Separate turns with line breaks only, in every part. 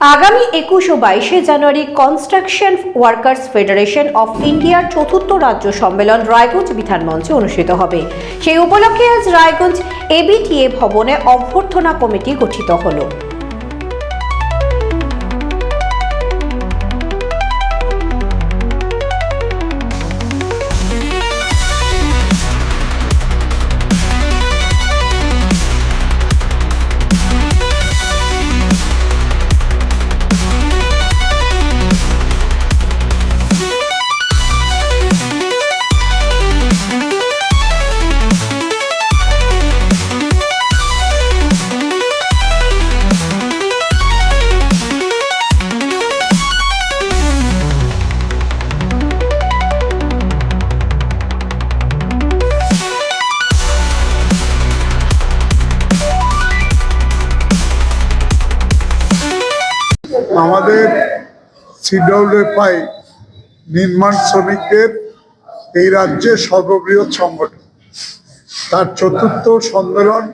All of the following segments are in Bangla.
আগামী একুশ ও বাইশে January construction workers federation of ইন্ডিয়ার চতুর্থ রাজ্য সম্মেলন রায়গঞ্জ বিধানমঞ্চে অনুষ্ঠিত হবে। সেই উপলক্ষে আজ রায়গঞ্জ এবিটিএ ভবনে অভ্যর্থনা কমিটি গঠিত হলো।
আমাদের সিডব্লিউএফআই নির্মাণ শ্রমিকদের এই রাজ্যে সর্ববৃহৎ সংগঠন। তার চতুর্থ সম্মেলন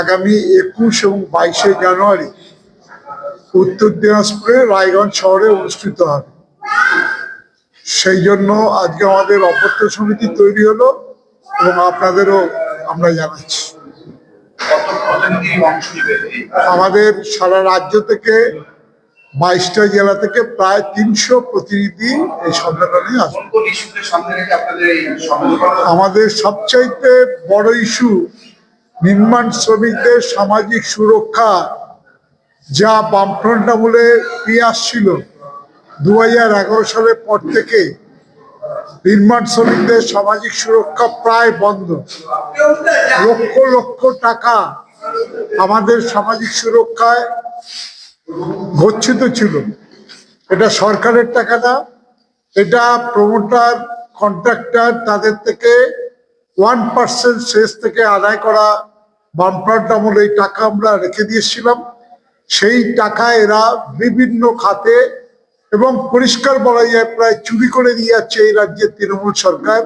আগামী একুশ এবং বাইশে জানুয়ারি উত্তর দিনাজপুরে রায়গঞ্জ শহরে অনুষ্ঠিত হবে। সেই জন্য আজকে আমাদের অপত্য সমিতি তৈরি হলো এবং আপনাদেরও আমরা জানাচ্ছি। আমাদের সারা রাজ্য থেকে বাইশটা জেলা থেকে প্রায় তিনশো প্রতিনিধি এই সম্মেলনে আসবে। আমাদের সবচাইতে বড় ইস্যু নির্মাণ শ্রমিকদের সামাজিক সুরক্ষা যা বামফ্রন্ট আমলে পেয়ে আসছিল দু হাজার এগারো সালের পর থেকে। নির্মাণ শ্রমিকদের সামাজিক সুরক্ষা প্রায় বন্ধ। লক্ষ লক্ষ টাকা আমাদের সামাজিক সুরক্ষায় গচ্ছিত ছিল। এটা সরকারের টাকা না, এটা প্রমোটার কন্ট্রাক্টর তাদের থেকে ওয়ান পার্সেন্ট শেষ থেকে আদায় করা বামফ্রন্ট আমলে এই টাকা আমরা রেখে দিয়েছিলাম। সেই টাকা এরা বিভিন্ন খাতে এবং পরিষ্কার বলা যায় প্রায় চুরি করে দিয়ে যাচ্ছে এই রাজ্যের তৃণমূল সরকার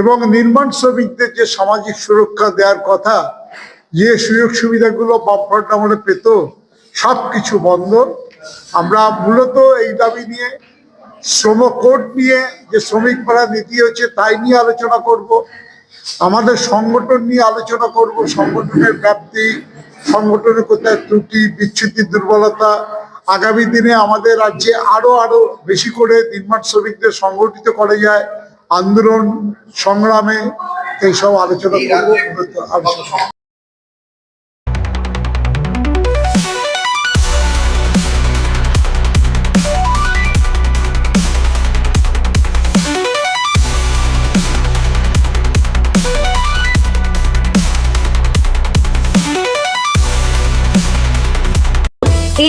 এবং নির্মাণ শ্রমিকদের যে সামাজিক সুরক্ষা দেওয়ার কথা, যে সুযোগ সুবিধাগুলো বামফ্রন্ট আমলে পেত সব কিছু বন্ধ। আমরা মূলত এই দাবি নিয়ে শ্রম কোড নিয়ে যে শ্রমিক পাড়া নীতি হচ্ছে তাই নিয়ে আলোচনা করব। আমাদের সংগঠন নিয়ে আলোচনা করব। সংগঠনের ব্যাপ্তি সংগঠনের কোথায় ত্রুটি বিচ্ছুতি দুর্বলতা। আগামী দিনে আমাদের রাজ্যে আরও আরও বেশি করে নির্মাণ শ্রমিকদের সংগঠিত করে যায়। আন্দোলন সংগ্রামে এইসব আলোচনা করব।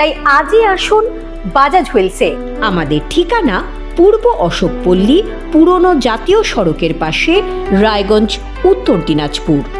তাই আজই আসুন বাজাজ হুইলসে। আমাদের ঠিকানা পূর্ব অশোকপল্লী, পুরনো জাতীয় সড়কের পাশে রায়গঞ্জ, উত্তর দিনাজপুর।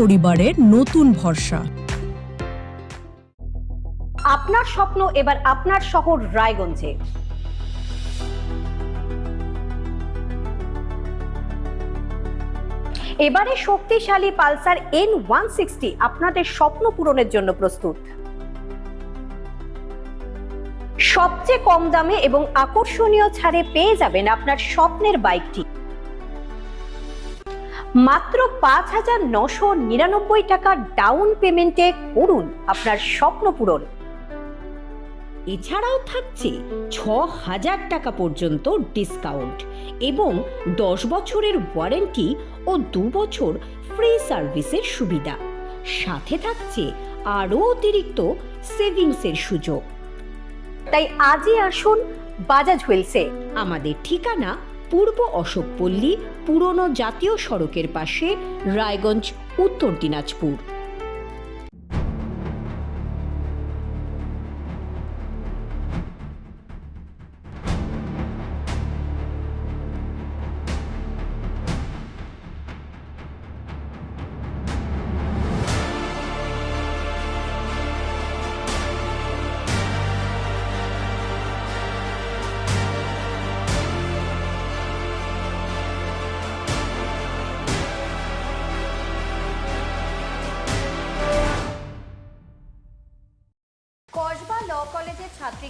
পরিবারের নতুন ভরসা।
আপনার স্বপ্ন এবার আপনার শহর রায়গঞ্জে। এবারে শক্তিশালী পালসার এন ওয়ান সিক্সটি আপনাদের স্বপ্ন পূরণের জন্য প্রস্তুত। সবচেয়ে কম দামে এবং আকর্ষণীয় ছাড়ে পেয়ে যাবেন আপনার স্বপ্নের বাইকটি। মাত্র পাঁচ হাজার নশো নিরানব্বই টাকা ডাউন পেমেন্টে করুন আপনার স্বপ্ন পূরণ।
এছাড়াও থাকছে ছ হাজার টাকা পর্যন্ত ডিসকাউন্ট এবং দশ বছরের ওয়ারেন্টি ও দু বছর ফ্রি সার্ভিসের সুবিধা। সাথে থাকছে আরও অতিরিক্ত সেভিংসের সুযোগ।
তাই আজই আসুন বাজাজ হুইলসে
আমাদের ঠিকানা পূর্ব অশোকপল্লী পুরনো জাতীয় সড়কের পাশে রায়গঞ্জ উত্তর দিনাজপুর।